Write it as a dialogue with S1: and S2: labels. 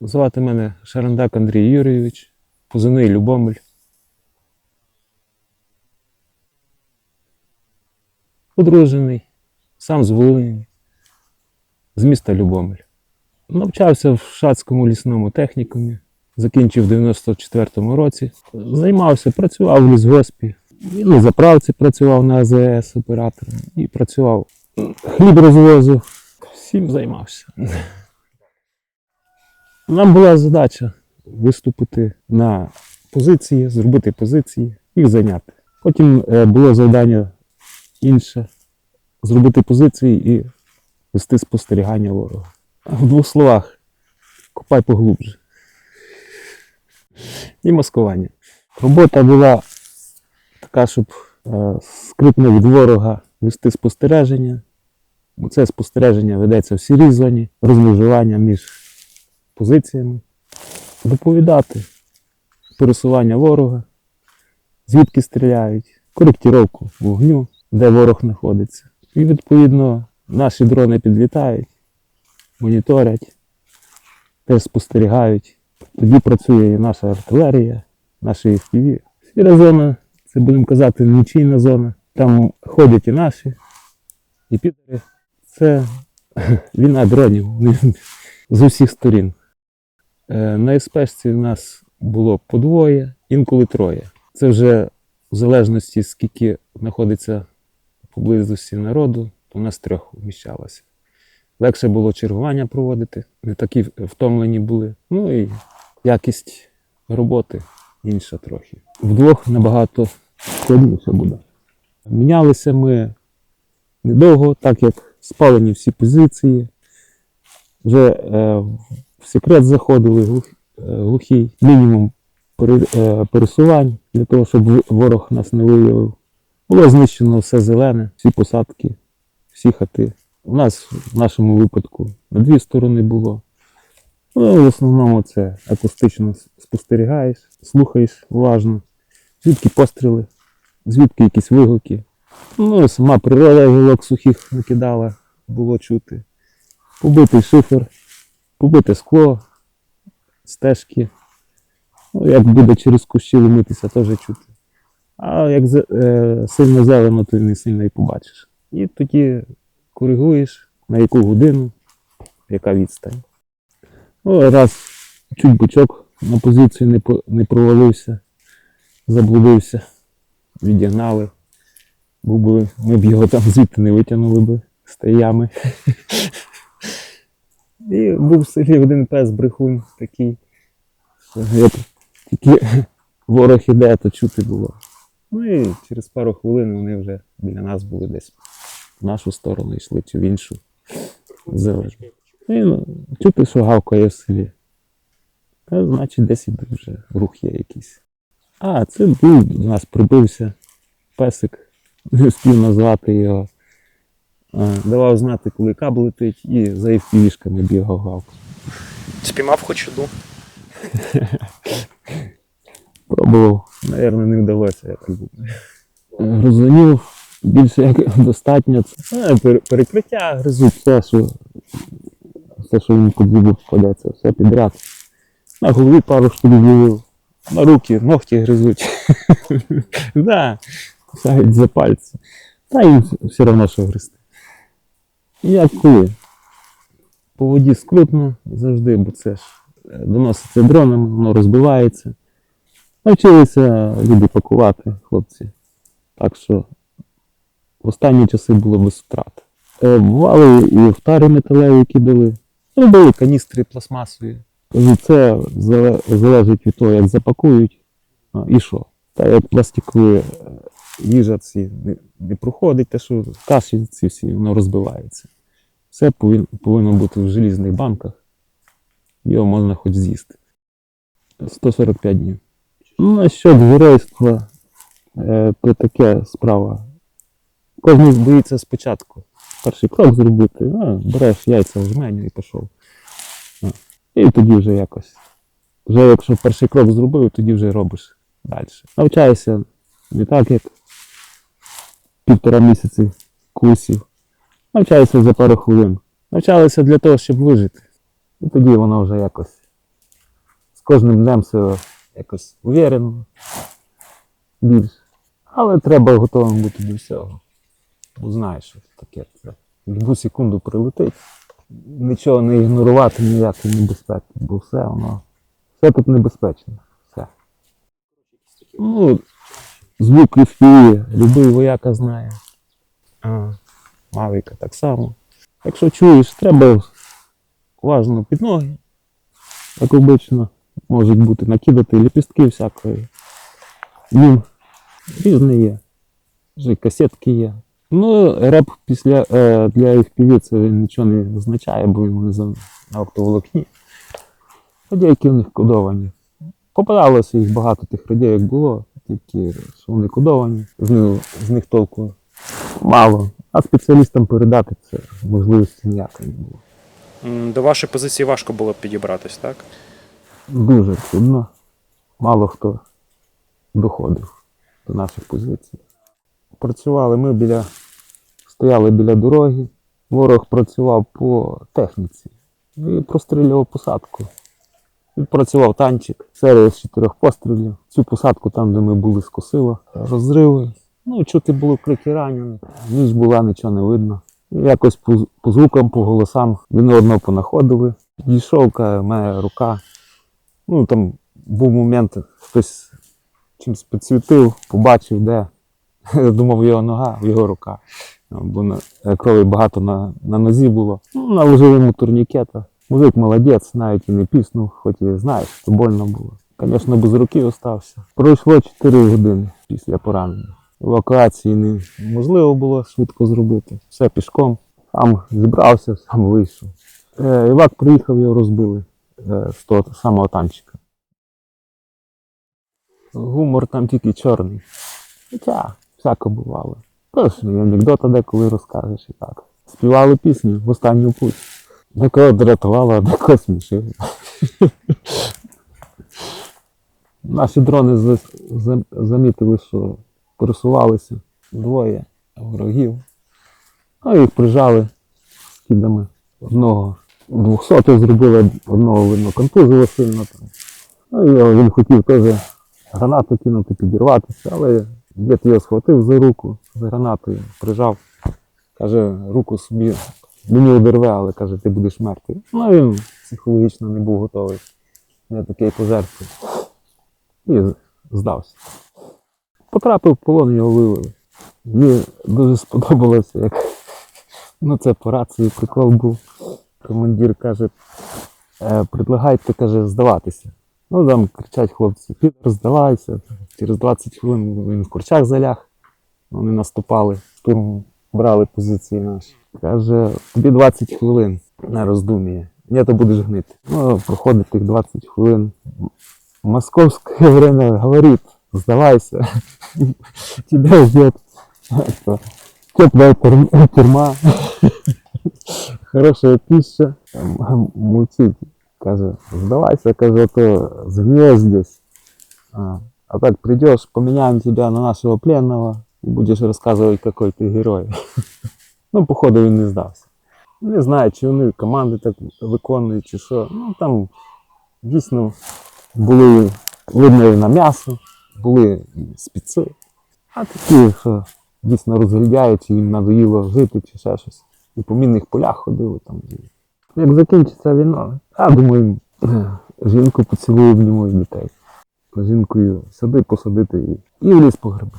S1: Звати мене Шарандак Андрій Юрійович, позивний Любомель. Одружений, сам з Волині, з міста Любомель. Навчався в Шацькому лісному технікумі, закінчив в 94-му році. Займався, працював в лісгоспі. І на заправці працював на АЗС оператором і працював, хліб розвозив, всім займався. Нам була задача виступити на позиції, зробити позиції, їх зайняти. Потім е, було завдання інше зробити позиції і вести спостерігання ворога. В двох словах, копай поглубже. І маскування. Робота була така, щоб е, скритно від ворога вести спостереження. Це спостереження ведеться в сірій зоні, розмежування між позиціями, доповідати пересування ворога, звідки стріляють, коректіровку вогню, де ворог знаходиться. І відповідно наші дрони підлітають, моніторять, теж спостерігають. Тоді працює і наша артилерія, наші FPV. Сіра зона, це будемо казати, нічийна зона. Там ходять і наші, і підери. Це війна дронів з усіх сторін. Е, На СПшці в нас було по двоє, інколи троє. Це вже в залежності, скільки знаходиться поблизості народу, то в нас трьох вміщалося. Легше було чергування проводити, не такі втомлені були. Ну і якість роботи інша трохи. Вдвох набагато складніше буде. Мінялися ми недовго, так як спалені всі позиції. Вже е, секрет заходили е, глухий, мінімум е, пересувань для того, щоб ворог нас не виявив. Було знищено все зелене, всі посадки, всі хати. У нас в нашому випадку на дві сторони було. Ну, в основному це акустично спостерігаєш, слухаєш уважно, звідки постріли, звідки якісь вигуки. Ну, сама природа гілок сухих накидала, було чути. Побитий шифер, побите скло, стежки. Ну, як буде через кущі ломитися, теж чути. А як е, сильно зелено, то не сильно і побачиш. І тоді коригуєш, на яку годину, яка відстань. Ну, раз чуть бучок на позицію не, не провалився, заблудився, відігнали. Би, ми б його там звідти не витягнули би з тієї. І був в селі один пес брехун такий. Як тільки ворог іде, то чути було. Ну і через пару хвилин вони вже біля нас були десь в нашу сторону йшли чи в іншу. Залежно. І, ну, чути, що гавкає в селі. Та, значить, десь іде вже рух є якийсь. А, це був до нас прибився песик, не встиг назвати його. Давав знати, коли каб летить, і за FPV-шками бігав гавкав.
S2: Спіймав хоч одну.
S1: Пробував, напевно, не вдалося, я так думаю. Гризунів більше як достатньо. Це, перекриття гризуть все, що, все, що під зуби впадеться, все підряд. На голові пару штук зловив, на руки, ногті гризуть. да, кусають за пальці. Та їм все одно, що гризти. Як коли? По воді скрутно завжди, бо це ж е, доноситься дроном, воно розбивається. Навчилися люди пакувати, хлопці. Так що в останні часи було без втрат. Е, бували і в тари металеві кидали, робили каністри пластмасові. Це залежить від того, як запакують і що. Та як пластикові е, їжа ці не, не проходить, те, що каші ці всі, воно розбивається. Все повин- повинно бути в желізних банках. Його можна хоч з'їсти. 145 днів. Ну, насчет геройства, е, то таке справа. Кожен боїться спочатку. Перший крок зробити, а, береш яйця в жменю і пішов. А, І тоді вже якось. Вже якщо перший крок зробив, тоді вже робиш далі. Навчаєшся не так, як півтора місяці курсів. Навчаєшся за пару хвилин. Навчалися для того, щоб вижити. І тоді воно вже якось з кожним днем все якось уверено більше. Але треба готовим бути до всього. Бо знаєш, що таке це. Будь секунду прилетить. Нічого не ігнорувати, ніякої небезпеки, бо все воно. Все тут небезпечно. Все. Ну, звук FPV, любий вояка знає. А, Мавіка так само. Якщо чуєш, треба уважно під ноги. Як обично, можуть бути накидати ліпістки всякої. Їм різне є. Вже касетки є. Ну, реп після е, для FPV це нічого не означає, бо він не за- на оптоволокні. Радійки в них кодовані. Попадалося їх багато тих радійок було, тільки що вони кодовані, з них, з них толку мало. А спеціалістам передати це можливості ніякої не було.
S2: До вашої позиції важко було підібратись, так?
S1: Дуже трудно. Мало хто доходив до наших позицій. Працювали ми біля, стояли біля дороги. Ворог працював по техніці і прострілював посадку. Відпрацював танчик, серія з чотирьох пострілів. Цю посадку там, де ми були, скосило. Розриви. Ну, чути було крики ранених. Ніч була, нічого не видно. Якось по, по звукам, по голосам один одного понаходили. Дійшов, каже, мене рука. Ну, там був момент, хтось чимось підсвітив, побачив, де. Думав, його нога, його рука. Бо крові багато на, на нозі було. Ну, наложив йому турнікета. Мужик молодець, навіть і не піснув, хоч і знаєш, що больно було. Звісно, без руки остався. Пройшло 4 години після поранення. Евакуації неможливо було швидко зробити. Все пішком. Сам зібрався, сам вийшов. Е, Івак приїхав, його розбили е, з того самого танчика. Гумор там тільки чорний. Хоча, всяко бувало. Тож анекдота деколи розкажеш і так. Співали пісню в останню путь. Декого дратувало, а декого смішило. Наші дрони за- за- замітили, що пересувалися двоє ворогів. А їх прижали скидами. Одного 200 зробили, одного видно контузило сильно там. Ну, він хотів теж гранату кинути, підірватися, але дід його схватив за руку з гранатою, прижав. Каже, руку собі мені одерве, але каже, ти будеш мертвий. Ну він психологічно не був готовий. Я такий пожертву. І здався. Потрапив в полон, його вивели. Мені дуже сподобалося, як ну це по рації прикол був. Командир каже, «Е, предлагайте, каже, здаватися. Ну там кричать хлопці, Пітер, здавайся. Через 20 хвилин він в курчах заляг. Вони наступали, штурмом брали позиції наші. Каже, тобі 20 хвилин на роздум'я. Ні, то будеш гнити. Ну, проходить тих 20 хвилин. Московське время говорит, сдавайся, тебя ждет это, теплая тур- тюрьма, хорошая пища. М- Мультик, каже, сдавайся, каже, а то згниешь здесь. А, а так придешь, поменяем тебя на нашего пленного и будешь рассказывать, какой ты герой. Ну, походу, він не здався. Не знаю, чи вони команди так виконують, чи що. Ну там дійсно були видно на м'ясо, були спіци. А такі, що дійсно розглядяють, чи їм надоїло жити, чи ще щось. І по мінних полях ходили там. Як закінчиться війна, я думаю, жінку поцілую в ньому і дітей. Жінкою сади посадити і в ліс погреби.